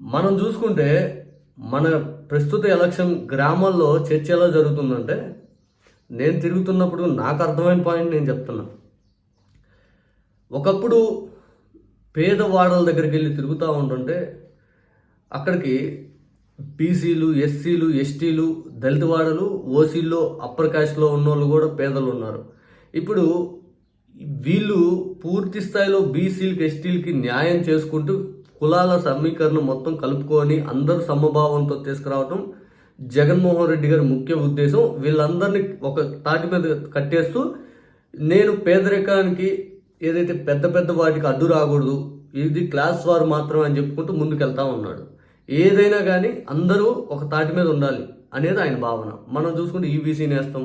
మనం చూసుకుంటే మన ప్రస్తుత ఎలక్షన్ గ్రామాల్లో చర్చ ఎలా జరుగుతుందంటే నేను తిరుగుతున్నప్పుడు నాకు అర్థమైన పాయింట్ నేను చెప్తున్నా. ఒకప్పుడు పేదవాడల దగ్గరికి వెళ్ళి తిరుగుతూ ఉంటుంటే అక్కడికి బీసీలు ఎస్సీలు ఎస్టీలు దళిత వాడలు ఓసీల్లో అప్పర్ కాస్ట్లో ఉన్నోళ్ళు కూడా పేదలు ఉన్నారు. ఇప్పుడు వీళ్ళు పూర్తి స్థాయిలో బీసీలకి ఎస్టీలకి న్యాయం చేసుకుంటూ కులాల సమీకరణ మొత్తం కలుపుకొని అందరూ సమభావంతో తీసుకురావటం జగన్మోహన్ రెడ్డి గారి ముఖ్య ఉద్దేశం. వీళ్ళందరినీ ఒక తాటి మీద కట్టేస్తూ నేను పేదరికానికి ఏదైతే పెద్ద పెద్ద వాటికి అడ్డు రాకూడదు ఇది క్లాస్ వారు మాత్రం అని చెప్పుకుంటూ ముందుకెళ్తా ఉన్నాడు. ఏదైనా కానీ అందరూ ఒక తాటి మీద ఉండాలి అనేది ఆయన భావన. మనం చూసుకుంటే ఈబీసీ నేస్తాం.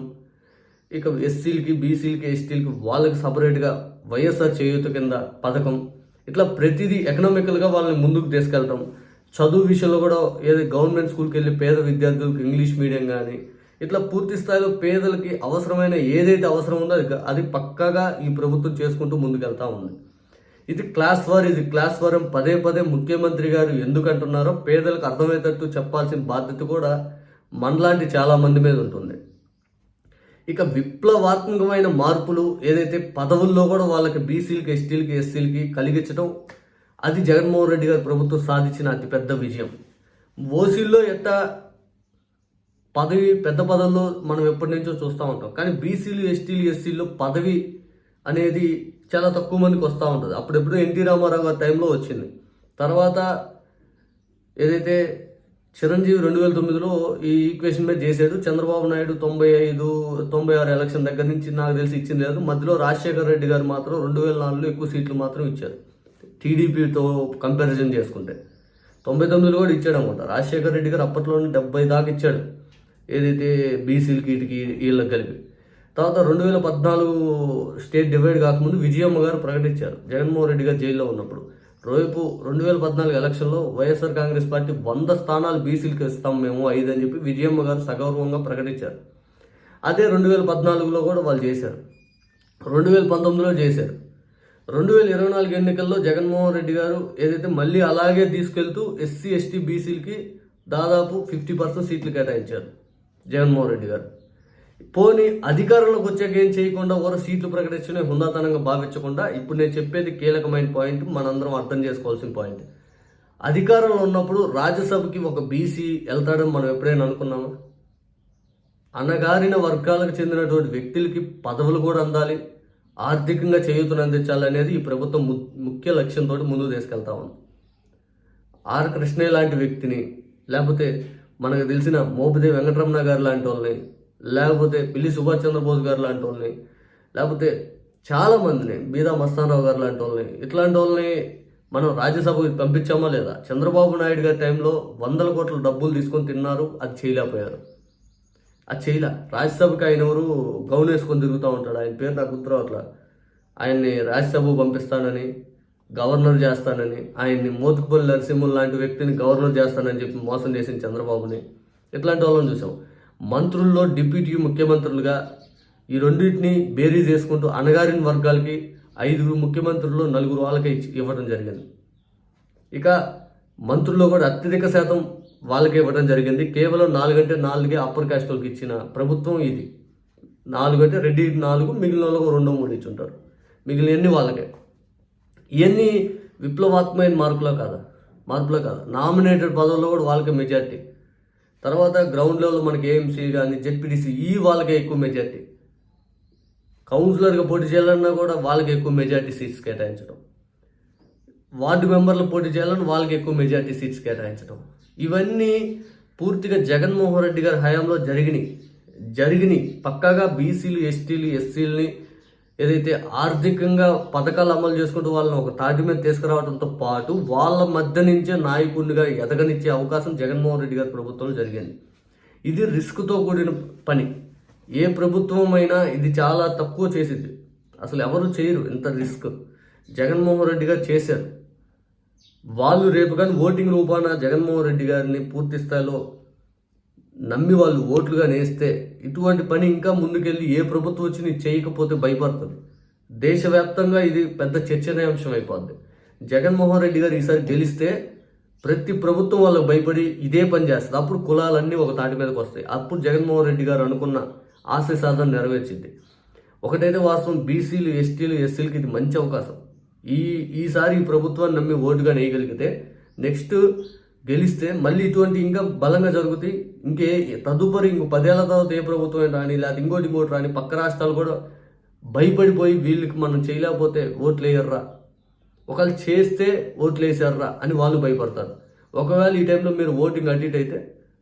ఇక ఎస్సీలకి బీసీలకి ఎస్టీలకి వాళ్ళకి సపరేట్గా వైఎస్ఆర్ చేయూత కింద పథకం. ఇట్లా ప్రతిదీ ఎకనామికల్గా వాళ్ళని ముందుకు తీసుకెళ్ళటం. చదువు విషయంలో కూడా ఏదో గవర్నమెంట్ స్కూల్కి వెళ్ళి పేద విద్యార్థులకు ఇంగ్లీష్ మీడియం కానీ ఇట్లా పూర్తి స్థాయిలో పేదలకి అవసరమైన ఏదైతే అవసరం ఉందో అది అది పక్కాగా ఈ ప్రభుత్వం చేసుకుంటూ ముందుకెళ్తా ఉంది. ఇది క్లాస్ వార్ ఇది క్లాస్ వారం పదే పదే ముఖ్యమంత్రి గారు ఎందుకు అంటున్నారో పేదలకు అర్థమయ్యేటట్టు చెప్పాల్సిన బాధ్యత కూడా మనలాంటి చాలా మంది మీద ఉంటుంది. ఇక విప్లవాత్మకమైన మార్పులు ఏదైతే పదవుల్లో కూడా వాళ్ళకి బీసీలకి ఎస్టీలకి ఎస్సీలకి కలిగించడం అది జగన్మోహన్ రెడ్డి గారి ప్రభుత్వం సాధించిన అతిపెద్ద విజయం. ఓసీల్లో ఎట్ట పదవి పెద్ద పదవుల్లో మనం ఎప్పటి నుంచో చూస్తూ ఉంటాం. కానీ బీసీలు ఎస్టీలు ఎస్సీలు పదవి అనేది చాలా తక్కువ మందికి వస్తూ ఉంటుంది. అప్పుడెప్పుడు ఎన్టీ రామారావు గారి టైంలో వచ్చింది. తర్వాత ఏదైతే చిరంజీవి రెండు వేల తొమ్మిదిలో ఈ ఈక్వేషన్ మీద చేశాడు. చంద్రబాబు నాయుడు తొంభై ఐదు తొంభై ఆరు ఎలక్షన్ దగ్గర నుంచి నాకు తెలిసి ఇచ్చింది లేదు. మధ్యలో రాజశేఖర రెడ్డి గారు మాత్రం రెండు వేల నాలుగులో ఎక్కువ సీట్లు మాత్రం ఇచ్చారు. టీడీపీతో కంపారిజన్ చేసుకుంటే. తొంభై తొమ్మిదిలో కూడా ఇచ్చాడు అనమాట రాజశేఖర రెడ్డి గారు అప్పట్లోనే డెబ్బై దాకా ఇచ్చాడు. ఏదైతే బీసీలకి వీటికి వీళ్ళకి కలిపి. తర్వాత రెండు వేల పద్నాలుగు స్టేట్ డివైడ్ కాకముందు విజయమ్మ గారు ప్రకటించారు. జగన్మోహన్ రెడ్డి గారు జైల్లో ఉన్నప్పుడు. రేపు రెండు వేల పద్నాలుగు ఎలక్షన్లో వైఎస్ఆర్ కాంగ్రెస్ పార్టీ వంద స్థానాలు బీసీలకు ఇస్తాం మేము ఐదు అని చెప్పి విజయమ్మ గారు సగౌరవంగా ప్రకటించారు. అదే రెండు వేల పద్నాలుగులో కూడా వాళ్ళు చేశారు. రెండు వేల పంతొమ్మిదిలో చేశారు. రెండు వేల ఇరవై నాలుగు ఎన్నికల్లో జగన్మోహన్ రెడ్డి గారు ఏదైతే మళ్ళీ అలాగే తీసుకెళ్తూ ఎస్సీ ఎస్టీ బీసీలకి దాదాపు ఫిఫ్టీ పర్సెంట్ సీట్లు కేటాయించారు జగన్మోహన్ రెడ్డి గారు. పోనీ అధికారంలోకి వచ్చాక ఏం చేయకుండా వారు సీట్లు ప్రకటించడం హుందాతనంగా భావించకుండా ఇప్పుడు నేను చెప్పేది కీలకమైన పాయింట్ మనందరం అర్థం చేసుకోవాల్సిన పాయింట్ అధికారంలో ఉన్నప్పుడు రాజ్యసభకి ఒక బీసీ వెళ్తాడని మనం ఎప్పుడైనా అనుకున్నాము? అన్నగారిన వర్గాలకు చెందినటువంటి వ్యక్తులకి పదవులు కూడా అందాలి ఆర్థికంగా చేయూతను అందించాలనేది ఈ ప్రభుత్వం ము- ముఖ్య లక్ష్యంతో ముందుకు తీసుకెళ్తా ఉంది. ఆర్ కృష్ణయ్య లాంటి వ్యక్తిని లేకపోతే మనకు తెలిసిన మోపిదేవి వెంకటరమణ గారు లాంటి వాళ్ళని లేకపోతే పిల్లి సుభాష్ చంద్రబోస్ గారు లాంటి వాళ్ళని లేకపోతే చాలా మందిని బీదా మస్తానరావు గారు లాంటి వాళ్ళని ఇట్లాంటి వాళ్ళని మనం రాజ్యసభకు పంపించామా లేదా? చంద్రబాబు నాయుడు గారి టైంలో వందల కోట్ల డబ్బులు తీసుకొని తిన్నారు అది చేయలేకపోయారు. అది చేయలే. రాజ్యసభకి ఆయన ఎవరు? గౌన్ వేసుకొని తిరుగుతూ ఉంటాడు. ఆయన పేరు నాకు గుర్తు అట్లా ఆయన్ని రాజ్యసభకు పంపిస్తానని గవర్నర్ చేస్తానని ఆయన్ని మోతుకుపల్లి నరసింహులు లాంటి వ్యక్తిని గవర్నర్ చేస్తానని చెప్పి మోసం చేసిన చంద్రబాబుని. ఇట్లాంటి వాళ్ళని చూసాం. మంత్రుల్లో డిప్యూటీ ముఖ్యమంత్రులుగా ఈ రెండింటిని బేరీజ్ చేసుకుంటూ అణగారిన వర్గాలకి ఐదుగురు ముఖ్యమంత్రుల్లో నలుగురు వాళ్ళకే ఇచ్చి ఇవ్వడం జరిగింది. ఇక మంత్రుల్లో కూడా అత్యధిక శాతం వాళ్ళకే ఇవ్వడం జరిగింది. కేవలం నాలుగంటే నాలుగే అప్పర్ కాస్ట్ వాళ్ళకి ఇచ్చిన ప్రభుత్వం ఇది. నాలుగంటే రెడ్డి నాలుగు మిగిలిన వాళ్ళకు రెండో మూడు ఇచ్చుంటారు. ఉంటారు మిగిలిన వాళ్ళకే? ఇవన్నీ విప్లవాత్మైన మార్పులో కాదా? మార్పులో కాదా? నామినేటెడ్ పదవుల్లో కూడా వాళ్ళకి మెజార్టీ తర్వాత గ్రౌండ్ లెవెల్ మనకి ఏఎంసీ కానీ జెడ్పీటీసీ ఈ వాళ్ళకే ఎక్కువ మెజార్టీ కౌన్సిలర్గా పోటీ చేయాలన్నా కూడా వాళ్ళకి ఎక్కువ మెజార్టీ సీట్స్ కేటాయించడం. వార్డు మెంబర్లు పోటీ చేయాలని వాళ్ళకి ఎక్కువ మెజార్టీ సీట్స్ కేటాయించడం. ఇవన్నీ పూర్తిగా జగన్మోహన్ రెడ్డి గారి హయాంలో జరిగినాయి. జరిగినాయి. పక్కాగా బీసీలు ఎస్టీలు ఎస్సీలని ఏదైతే ఆర్థికంగా పథకాలు అమలు చేసుకుంటూ వాళ్ళని ఒక తాటి మీద తీసుకురావడంతో పాటు వాళ్ళ మధ్య నుంచే నాయకుడిగా ఎదగనిచ్చే అవకాశం జగన్మోహన్ రెడ్డి గారి ప్రభుత్వంలో జరిగింది. ఇది రిస్క్తో కూడిన పని. ఏ ప్రభుత్వం అయినా ఇది చాలా తక్కువ చేసింది. అసలు ఎవరు చేయరు. ఇంత రిస్క్. జగన్మోహన్ రెడ్డి గారు చేశారు. వాళ్ళు రేపు కానీ ఓటింగ్ రూపాన జగన్మోహన్ రెడ్డి గారిని పూర్తి స్థాయిలో నమ్మి వాళ్ళు ఓట్లుగా నేస్తే ఇటువంటి పని ఇంకా ముందుకెళ్ళి ఏ ప్రభుత్వం వచ్చి చేయకపోతే భయపడుతుంది. దేశవ్యాప్తంగా ఇది పెద్ద చర్చనీయాంశం అయిపోద్ది. జగన్మోహన్ రెడ్డి గారు ఈసారి గెలిస్తే ప్రతి ప్రభుత్వం వాళ్ళకి భయపడి ఇదే పని చేస్తుంది. అప్పుడు కులాలన్నీ ఒక తాటి మీదకి వస్తాయి. అప్పుడు జగన్మోహన్ రెడ్డి గారు అనుకున్న ఆశయ సాధన నెరవేర్చింది. ఒకటైతే వాస్తవం బీసీలు ఎస్టీలు ఎస్సీలకి ఇది మంచి అవకాశం. ఈ ఈసారి ఈ ప్రభుత్వాన్ని నమ్మి ఓటుగా నేయగలిగితే నెక్స్ట్ గెలిస్తే మళ్ళీ ఇటువంటి ఇంకా బలంగా జరుగుతాయి. ఇంకే తదుపరి ఇంకో పదేళ్ళ తర్వాత ఏ ప్రభుత్వం రాని లేకపోతే ఇంకోటి ఇంకోటి రాని పక్క రాష్ట్రాలు కూడా భయపడిపోయి వీళ్ళకి మనం చేయలేకపోతే ఓట్లు వేయర్రా ఒకవేళ చేస్తే ఓట్లు వేసారా అని వాళ్ళు భయపడతారు. ఒకవేళ ఈ టైంలో మీరు ఓటింగ్ అడ్డిట్ అయితే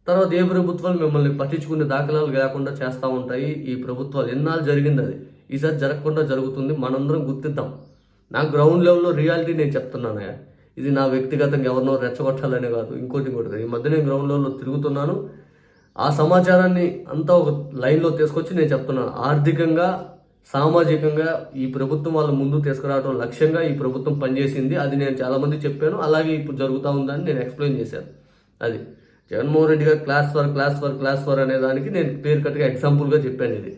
తర్వాత ఏ ప్రభుత్వాలు మిమ్మల్ని పట్టించుకునే దాఖలాలు లేకుండా చేస్తూ ఉంటాయి. ఈ ప్రభుత్వాలు ఎన్నాళ్ళు జరిగింది అది? ఈసారి జరగకుండా జరుగుతుంది. మనందరం గుర్తిద్దాం. నా గ్రౌండ్ లెవెల్లో రియాలిటీ నేను చెప్తున్నాను ఇది నా వ్యక్తిగతంగా ఎవరినో రెచ్చగొట్టాలనే కాదు ఇంకోటి ఇంకోటి ఈ మధ్య నేను గ్రౌండ్ తిరుగుతున్నాను. ఆ సమాచారాన్ని అంతా ఒక లైన్లో తీసుకొచ్చి నేను చెప్తున్నాను. ఆర్థికంగా సామాజికంగా ఈ ప్రభుత్వం వాళ్ళ ముందు తీసుకురావడం లక్ష్యంగా ఈ ప్రభుత్వం పనిచేసింది. అది నేను చాలామంది చెప్పాను. అలాగే ఇప్పుడు జరుగుతూ ఉందని నేను ఎక్స్ప్లెయిన్ చేశాను. అది జగన్మోహన్ రెడ్డి గారు class for class for class for అనే దానికి నేను క్లియర్ కట్గా ఎగ్జాంపుల్గా చెప్పాను ఇది.